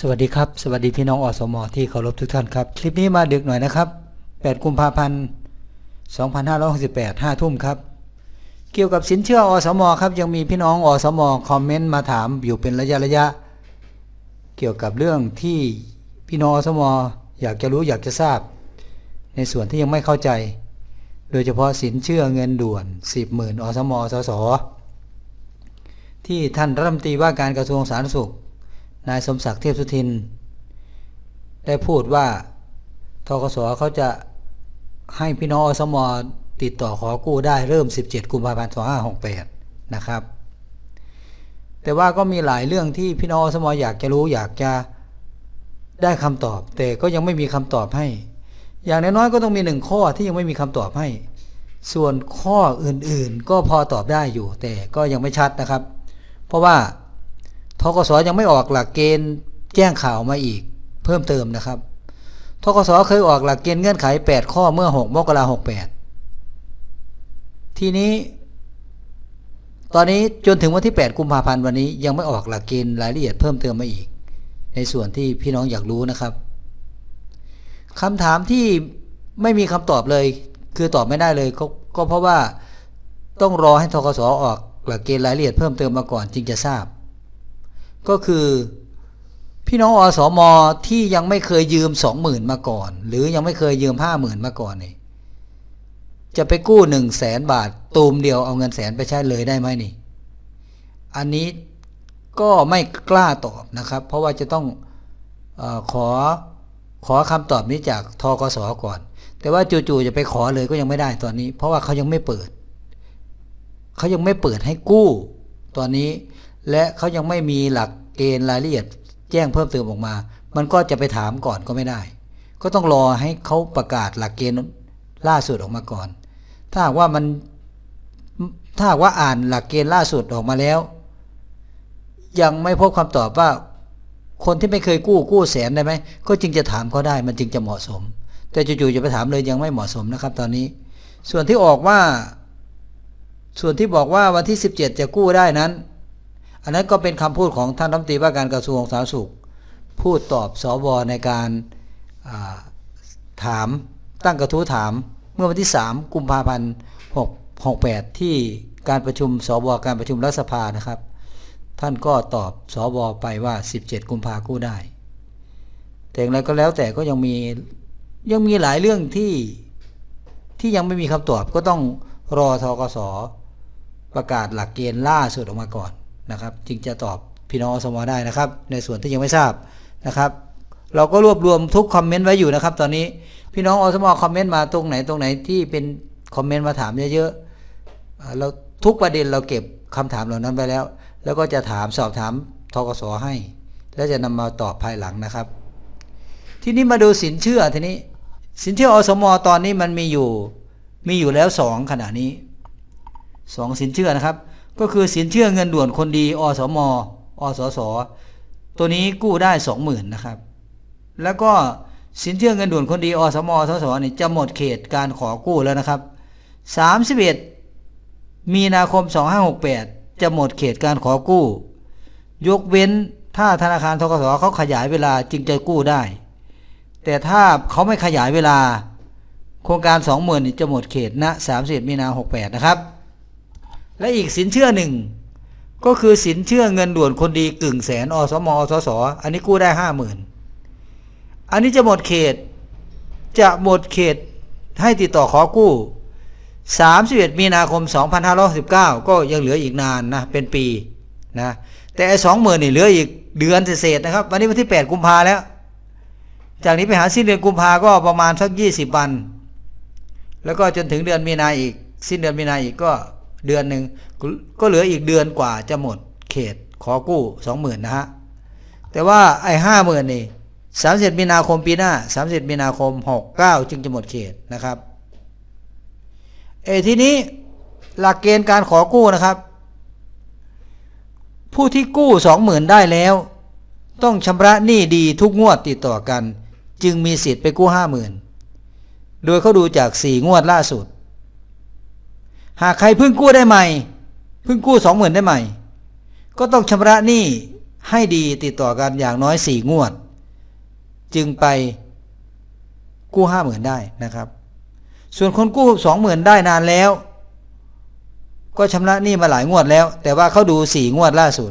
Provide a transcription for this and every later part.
สวัสดีครับ สวัสดีพี่น้องอสมที่เคารพทุกท่านครับ คลิปนี้มาดึกหน่อยนะครับ 8 กุมภาพันธ์ 2568 5ทุ่มครับ เกี่ยวกับสินเชื่ออสมครับ ยังมีพี่น้องอสมคอมเมนต์มาถามอยู่เป็นระยะระยะ เกี่ยวกับเรื่องที่พี่น้องอสมอยากจะรู้อยากจะทราบ ในส่วนที่ยังไม่เข้าใจ โดยเฉพาะสินเชื่อเงินด่วน 10หมื่นอสมสสที่ท่านรัฐมนตรีว่าการกระทรวงสาธารณสุข นายสมศักดิ์เทพสุทิน ได้พูดว่าทกสเขาจะให้พี่น้องอสมอติดต่อขอกู้ได้เริ่ม 17 กุมภาพันธ์2568 นะครับ แต่ว่าก็มีหลายเรื่องที่พี่น้องอสมอยากจะรู้อยากจะได้คำตอบ แต่ก็ยังไม่มีคำตอบให้ อย่างน้อยๆก็ต้องมีหนึ่งข้อที่ยังไม่มีคำตอบให้ ส่วนข้ออื่นๆ ก็พอตอบได้อยู่ แต่ก็ยังไม่ชัดนะครับ เพราะว่า ทกสยังไม่ออกหลักเกณฑ์แจ้งข่าวมาอีก เพิ่มเติมนะครับทกสเคยออกหลักเกณฑ์เงื่อนไข 8 ข้อเมื่อ 6 มกราคม68ทีนี้ ตอนนี้จนถึงวันที่ 8 กุมภาพันธ์วันนี้ยังไม่ออกหลักเกณฑ์รายละเอียดเพิ่มเติมมาอีก ในส่วนที่พี่น้องอยากรู้นะครับคำถามที่ไม่มีคำตอบเลย คือตอบไม่ได้เลยก็ก็เพราะว่าต้องรอให้ทกสออกหลักเกณฑ์รายละเอียดเพิ่มเติมมาก่อนจึงจะทราบ ก็คือ พี่น้องอสมที่ยังไม่เคยยืมสองหมื่นมาก่อน หรือยังไม่เคยยืมห้าหมื่นมาก่อนนี่จะไปกู้หนึ่งแสนบาท ตูมเดียวเอาเงินแสนไปใช้เลยได้ไหมนี่ อันนี้ก็ไม่กล้าตอบนะครับ เพราะว่าจะต้องอขอขอคำตอบนี้จากทกสก่อน แต่ว่าจู่ๆจะไปขอเลยก็ยังไม่ได้ตอนนี้ เพราะว่าเขายังไม่เปิด เขายังไม่เปิดให้กู้ ตอนนี้ และเขายังไม่มีหลักเกณฑ์รายละเอียด แจ้งเพิ่มเติมออกมา มันก็จะไปถามก่อนก็ไม่ได้ ก็ต้องรอให้เขาประกาศหลักเกณฑ์ล่าสุดออกมาก่อน ถ้าหากว่ามันถ้าหากว่าอ่านหลักเกณฑ์ล่าสุดออกมาแล้ว ยังไม่พบคำตอบว่า คนที่ไม่เคยกู้กู้แสนได้ไหมก็จึงจะถามเขาได้มันจึงจะเหมาะสม แต่จู่ๆจะไปถามเลยยังไม่เหมาะสมนะครับ ตอนนี้ ส่วนที่ออกว่า ส่วนที่บอกว่าวันที่ 17 จะกู้ได้นั้น อันนั้นก็เป็นคำพูดของท่านรัฐมนตรีว่าการกระทรวงสาธารณสุข พูดตอบสบวในการาถามตั้งกระทู้ถามเมื่อวันที่ 3 กุมภาพันธ์6 68 ที่การประชุมสวการประชุมรัฐสภานะครับ ท่านก็ตอบสวไปว่า 17 กุมภากู้ได้ แต่อย่างไรก็แล้วแต่ก็ยังมียังมีหลายเรื่องที่ที่ยังไม่มีคำตอบก็ต้องรอทกสประกาศหลักเกณฑ์ล่าสุดออกมาก่อน นะครับ จึงจะตอบพี่น้องอสมได้นะครับ ในส่วนที่ยังไม่ทราบนะครับ เราก็รวบรวมทุกคอมเมนต์ไว้อยู่นะครับ ตอนนี้พี่น้องอสมคอมเมนต์มาตรงไหนตรงไหนที่เป็นคอมเมนต์มาถามเยอะๆเราทุกประเด็นเราเก็บคำถามเหล่านั้นไว้แล้ว แล้วก็จะถามสอบถามทกสให้ แล้วจะนำมาตอบภายหลังนะครับ ทีนี้มาดูสินเชื่อทีนี้สินเชื่ออสมตอนนี้มันมีอยู่มีอยู่แล้วสองขณะนี้สองสินเชื่อนะครับ ก็คือสินเชื่อเงินด่วนคนดีอสมอสส ตัวนี้กู้ได้สองหมื่นนะครับ แล้วก็สินเชื่อเงินด่วนคนดีอสมอสสนี่จะหมดเขตการขอกู้แล้วนะครับสามสิบเอ็ดมีนาคมสองห้าหกแปดจะหมดเขตการขอกู้ ยกเว้นถ้าธนาคารทกสเขาขยายเวลาจึงจะกู้ได้ แต่ถ้าเขาไม่ขยายเวลา โครงการสองหมื่นจะหมดเขตณสามสิบมีนาหกแปดนะครับ และอีกสินเชื่อหนึ่งก็คือสินเชื่อเงินด่วนคนดีกึ่งแสนอสมอสสอันนี้กู้ได้ห้าหมื่นอันนี้จะหมดเขต จะหมดเขตให้ติดต่อขอกู้ 31 มีนาคม 2519 ก็ยังเหลืออีกนานนะ เป็นปีนะ แต่ไอ้สองหมื่นนี่เหลืออีกเดือนเศษนะครับ วันนี้วันที่ 8 กุมภาแล้ว จากนี้ไปหาสิ้นเดือนกุมภาก็ประมาณสัก 20 วัน แล้วก็จนถึงเดือนมีนาอีก สิ้นเดือนมีนาอีกก็ เดือนหนึ่งก็เหลืออีกเดือนกว่าจะหมดเขตขอกู้สองหมื่นนะฮะ แต่ว่าไอ้ห้าหมื่นนี่สามสิบมีนาคมปีหน้าสามสิบมีนาคมหกเก้าจึงจะหมดเขตนะครับเอทีนี้หลักเกณฑ์การขอกู้นะครับ ผู้ที่กู้สองหมื่นได้แล้ว ต้องชำระหนี้ดีทุกงวดติดต่อกัน จึงมีสิทธิ์ไปกู้ห้าหมื่นโดยเขาดูจากสี่งวดล่าสุด หากใครเพิ่งกู้ได้ใหม่เพิ่งกู้สองหมื่นได้ใหม่ ก็ต้องชำระหนี้ให้ดีติดต่อกันอย่างน้อยสี่งวด จึงไปกู้ห้าหมื่นได้นะครับ ส่วนคนกู้สองหมื่นได้นานแล้ว ก็ชำระหนี้มาหลายงวดแล้ว แต่ว่าเขาดูสี่งวดล่าสุด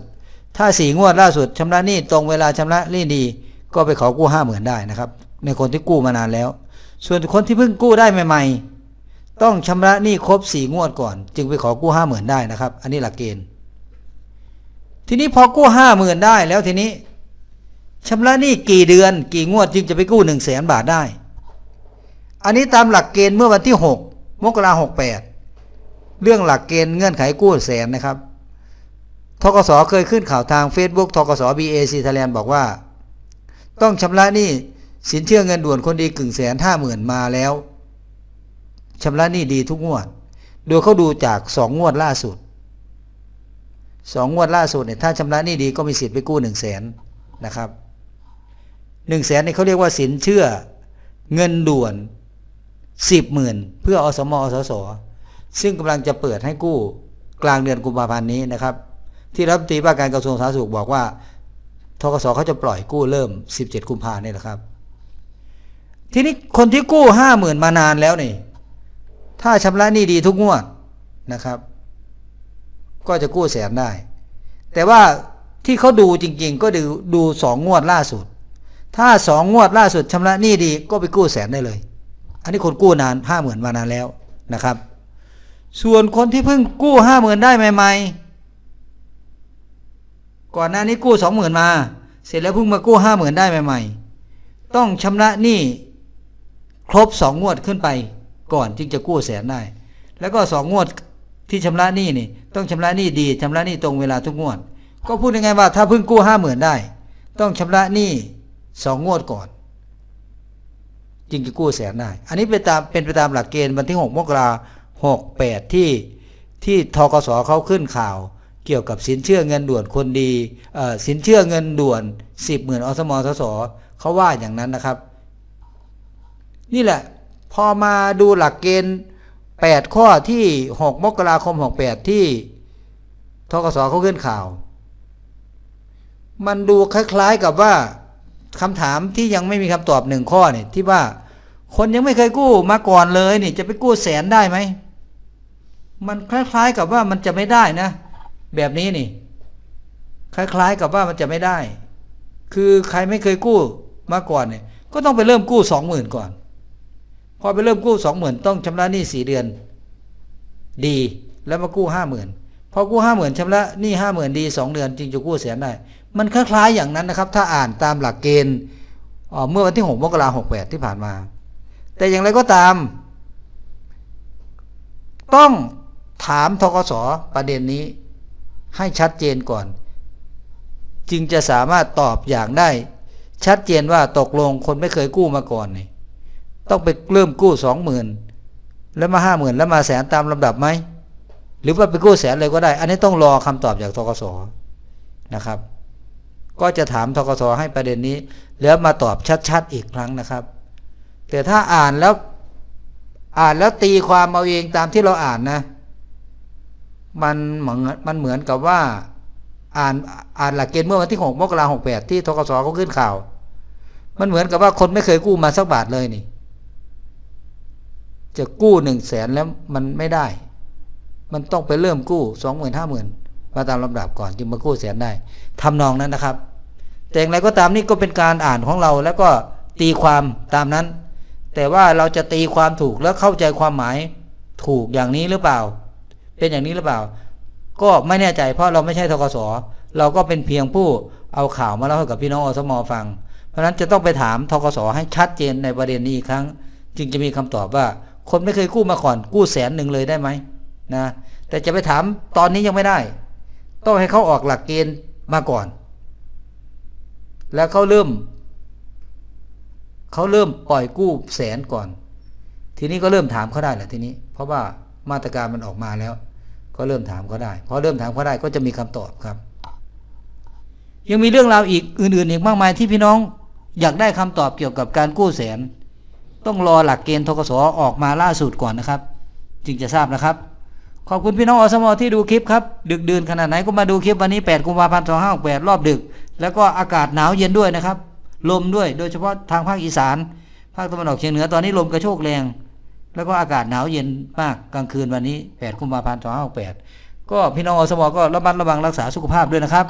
ถ้าสี่งวดล่าสุดชำระหนี้ตรงเวลาชำระหนี้ดี ก็ไปขอกู้ห้าหมื่นได้นะครับ ในคนที่กู้มานานแล้ว ส่วนคนที่เพิ่งกู้ได้ใหม่ ๆ ต้องชำระหนี้ครบสี่งวดก่อน จึงไปขอกู้ห้าหมื่นได้นะครับ อันนี้หลักเกณฑ์ ทีนี้พอกู้ห้าหมื่นได้แล้วทีนี้ชำระหนี้กี่เดือน กี่งวดจึงจะไปกู้หนึ่งแสนบาทได้ อันนี้ตามหลักเกณฑ์เมื่อวันที่หกมกราหกแปดเรื่องหลักเกณฑ์เงื่อนไขกู้แสนนะครับทกสเคยขึ้นข่าวทาง Facebook ทกส BAC Thailand บอกว่า ต้องชำระหนี้สินเชื่อเงินด่วนคนดีกึ่งแสนห้าหมื่นมาแล้ว ชำระหนี้ดีทุกงวด โดยเขาดูจากสองงวดล่าสุดสองงวดล่าสุดเนี่ยถ้าชำระหนี้ดีก็มีสิทธิ์ไปกู้หนึ่งแสนนะครับหนึ่งแสนนี่เขาเรียกว่าสินเชื่อเงินด่วนสิบหมื่นเพื่ออสมอสส ซึ่งกำลังจะเปิดให้กู้กลางเดือนกุมภาพันธ์นี้นะครับ ที่รัฐมนตรีว่าการกระทรวงสาธารณสุขบอกว่าทกสเขาจะปล่อยกู้เริ่ม 17 กุมภาเนี่ยแหละครับ ทีนี้คนที่กู้ห้าหมื่นมานานแล้วนี่ ถ้าชำระหนี้ดีทุกงวดนะครับ ก็จะกู้แสนได้ แต่ว่าที่เขาดูจริง ๆ ก็ดูดูสองงวดล่าสุด ถ้าสองงวดล่าสุดชำระหนี้ดีก็ไปกู้แสนได้เลย อันนี้คนกู้นานห้าหมื่นมานานแล้วนะครับ ส่วนคนที่เพิ่งกู้ห้าหมื่นได้ใหม่ ๆ ก่อนหน้านี้กู้สองหมื่นมา เสร็จแล้วเพิ่งมากู้ห้าหมื่นได้ใหม่ ๆ ต้องชำระหนี้ครบสองงวดขึ้นไป ก่อนจึงจะกู้แสนได้ แล้วก็สองงวดที่ชำระหนี้นี่ ต้องชำระหนี้ดีชำระหนี้ตรงเวลาทุกงวด ก็พูดยังไงว่าถ้าเพิ่งกู้ห้าหมื่นได้ ต้องชำระหนี้สองงวดก่อน จึงจะกู้แสนได้ อันนี้เป็นตามเป็นไปตามหลักเกณฑ์วันที่6มกราหกแปดที่ที่ทกสเขาขึ้นข่าวเกี่ยวกับสินเชื่อเงินด่วนคนดีสินเชื่อเงินด่วน10หมื่นอสมทสเขาว่าอย่างนั้นนะครับ นี่แหละ พอมาดูหลักเกณฑ์ 8 ข้อที่ 6 มกราคม 68 ที่ทกสเขาขึ้นข่าว มันดูคล้าย ๆกับว่าคำถามที่ยังไม่มีคำตอบหนึ่งข้อเนี่ยที่ว่าคนยังไม่เคยกู้มาก่อนเลยนี่จะไปกู้แสนได้ไหม มันคล้าย ๆกับว่ามันจะไม่ได้นะ แบบนี้นี่ คล้าย ๆกับว่ามันจะไม่ได้ คือใครไม่เคยกู้มาก่อนเนี่ย ก็ต้องไปเริ่มกู้สองหมื่นก่อน อไปเริ่มกู้สองหมื่นต้องชำระหนี้สี่เดือน ดีแล้วมากู้ห้าหมื่นพอกู้ห้าหมื่นชำระหนี้ห้าหมื่นดีสองเดือน จึงจะกู้แสนได้ มันคล้ายๆอย่างนั้นนะครับ ถ้าอ่านตามหลักเกณฑ์เมื่อวันที่หกมกราหกแปดที่ผ่านมา แต่อย่างไรก็ตาม ต้องถามทกสประเด็นนี้ให้ชัดเจนก่อน จึงจะสามารถตอบอย่างได้ ชัดเจนว่าตกลงคนไม่เคยกู้มาก่อนนี่ ต้องไปเริ่มกู้สองหมื่นแล้วมาห้าหมื่นแล้วมาแสนตามลำดับไหมหรือว่าไปกู้แสนเลยก็ได้ อันนี้ต้องรอคำตอบจากทกสนะครับ ก็จะถามทกสให้ประเด็นนี้ แล้วมาตอบชัดๆอีกครั้งนะครับ แต่ถ้าอ่านแล้วอ่านแล้วตีความเอาเองตามที่เราอ่านนะมันเหมือนมันเหมือนกับว่า อ่านอ่านหลักเกณฑ์เมื่อวันที่6มกราคม68ที่ทกสเขาขึ้นข่าว มันเหมือนกับว่าคนไม่เคยกู้มาสักบาทเลยนี่ จะกู้หนึ่งแสนแล้วมันไม่ได้ มันต้องไปเริ่มกู้สองหมื่นห้าหมื่นมาตามลำดับก่อนจึงมากู้แสนได้ทำนองนั้นนะครับ แต่อย่างไรก็ตามนี่ก็เป็นการอ่านของเราแล้วก็ตีความตามนั้น แต่ว่าเราจะตีความถูกแล้วเข้าใจความหมายถูกอย่างนี้หรือเปล่า เป็นอย่างนี้หรือเปล่า ก็ไม่แน่ใจเพราะเราไม่ใช่ทกสเราก็เป็นเพียงผู้เอาข่าวมาเล่าให้กับพี่น้องอสมฟัง เพราะฉะนั้นจะต้องไปถามทกสให้ชัดเจนในประเด็นนี้อีกครั้ง จึงจะมีคำตอบว่า คนไม่เคยกู้มาก่อน กู้แสนหนึ่งเลยได้ไหมนะแต่จะไปถามตอนนี้ยังไม่ได้ ต้องให้เขาออกหลักเกณฑ์มาก่อน แล้วเขาเริ่มเขาเริ่มปล่อยกู้แสนก่อน ทีนี้ก็เริ่มถามเขาได้แหละทีนี้ เพราะว่ามาตรการมันออกมาแล้ว ก็เริ่มถามเขาได้พอเริ่มถามเขาได้ก็จะมีคำตอบครับ ยังมีเรื่องราวอีกอื่นๆอีกมากมายที่พี่น้องอยากได้คำตอบเกี่ยวกับการกู้แสน ต้องรอหลักเกณฑ์ทกศออกมาล่าสุดก่อนนะครับ จึงจะทราบนะครับ ขอบคุณพี่น้องอสมที่ดูคลิปครับ ดึกดื่นขนาดไหนก็มาดูคลิปวันนี้ 8 กุมภาพันธ์ 2568 รอบดึก แล้วก็อากาศหนาวเย็นด้วยนะครับ ลมด้วย โดยเฉพาะทางภาคอีสาน ภาคตะวันออกเฉียงเหนือตอนนี้ลมกระโชกแรง แล้วก็อากาศหนาวเย็นมากกลางคืนวันนี้ 8 กุมภาพันธ์ 2568 ก็พี่น้องอสมก็ระมัดระวังรักษาสุขภาพด้วยนะครับ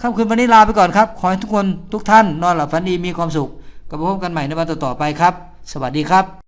ค่ำคืนวันนี้ลาไปก่อนครับ ขอให้ทุกคนทุกท่านนอนหลับฝันดีมีความสุขกลับมาพบกันใหม่ในวันต่อๆไปครับ สวัสดีครับ